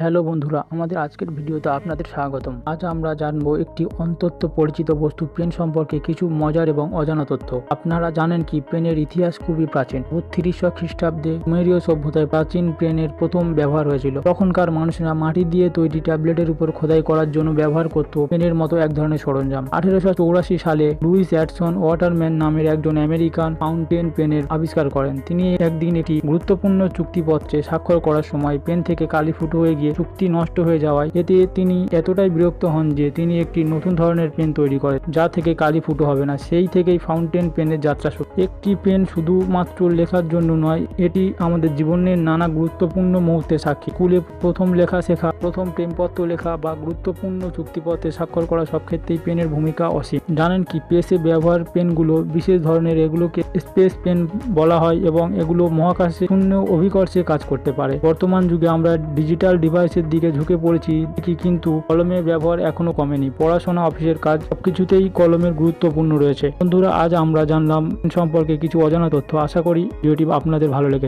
Hello বন্ধুরা, আমাদের আজকের ভিডিওতে আপনাদের স্বাগতম। আজ আমরা জানব একটি অন্তত পরিচিত বস্তু, পেন সম্পর্কে কিছু মজার এবং অজানা তথ্য। আপনারা জানেন কি, পেনের ইতিহাস খুবই প্রাচীন। বত্রিশশো খ্রিস্টাব্দে সুমেরীয় সভ্যতায় প্রাচীন পেনের প্রথম ব্যবহার হয়েছিল। তখনকার মানুষেরা মাটি দিয়ে তৈরি ট্যাবলেটের উপর খোদাই করার জন্য ব্যবহার করত পেনের মতো এক ধরনের সরঞ্জাম। আঠেরোশো চৌরাশি সালে লুইস অ্যাডসন ওয়াটারম্যান নামের একজন আমেরিকান ফাউন্টেন পেনের আবিষ্কার করেন। তিনি একদিন একটি গুরুত্বপূর্ণ চুক্তিপত্রে স্বাক্ষর করার সময় পেন থেকে কালি ফুটো হয়ে গিয়ে চুক্তি নষ্ট হয়ে যাওয়ায় এতে তিনি এতটাই বিরক্ত হন যে তিনি একটি নতুন ধরনের পেন তৈরি করেন, যা থেকে কালি ফুটো হবে না। সেই থেকেই ফাউন্টেন পেনের যাত্রা শুরু। একটি পেন শুধুমাত্র লেখার জন্য নয়, এটি আমাদের জীবনের নানা গুরুত্বপূর্ণ মুহূর্তে সাক্ষী। স্কুলে প্রথম লেখা শেখা, প্রথম প্রেমপত্র লেখা বা গুরুত্বপূর্ণ চুক্তিপত্রে স্বাক্ষর করা সব ক্ষেত্রেই পেনের ভূমিকা অসীম। জানেন কি, পেসে ব্যবহার পেনগুলো বিশেষ ধরনের, এগুলোকে স্পেস পেন বলা হয় এবং এগুলো মহাকাশে শূন্য অভিকর্ষে কাজ করতে পারে। বর্তমান যুগে আমরা ডিজিটাল ডিভাইসের দিকে ঝুঁকে পড়েছি দেখি কিন্তু কলমের ব্যবহার এখনও কমেনি। পড়াশোনা, অফিসের কাজ সবকিছুতেই কলমের গুরুত্বপূর্ণ রয়েছে। বন্ধুরা, আজ আমরা জানলাম সম্পর্কে কিছু অজানা তথ্য। আশা করি ভিডিওটি আপনাদের ভালো লেগেছে।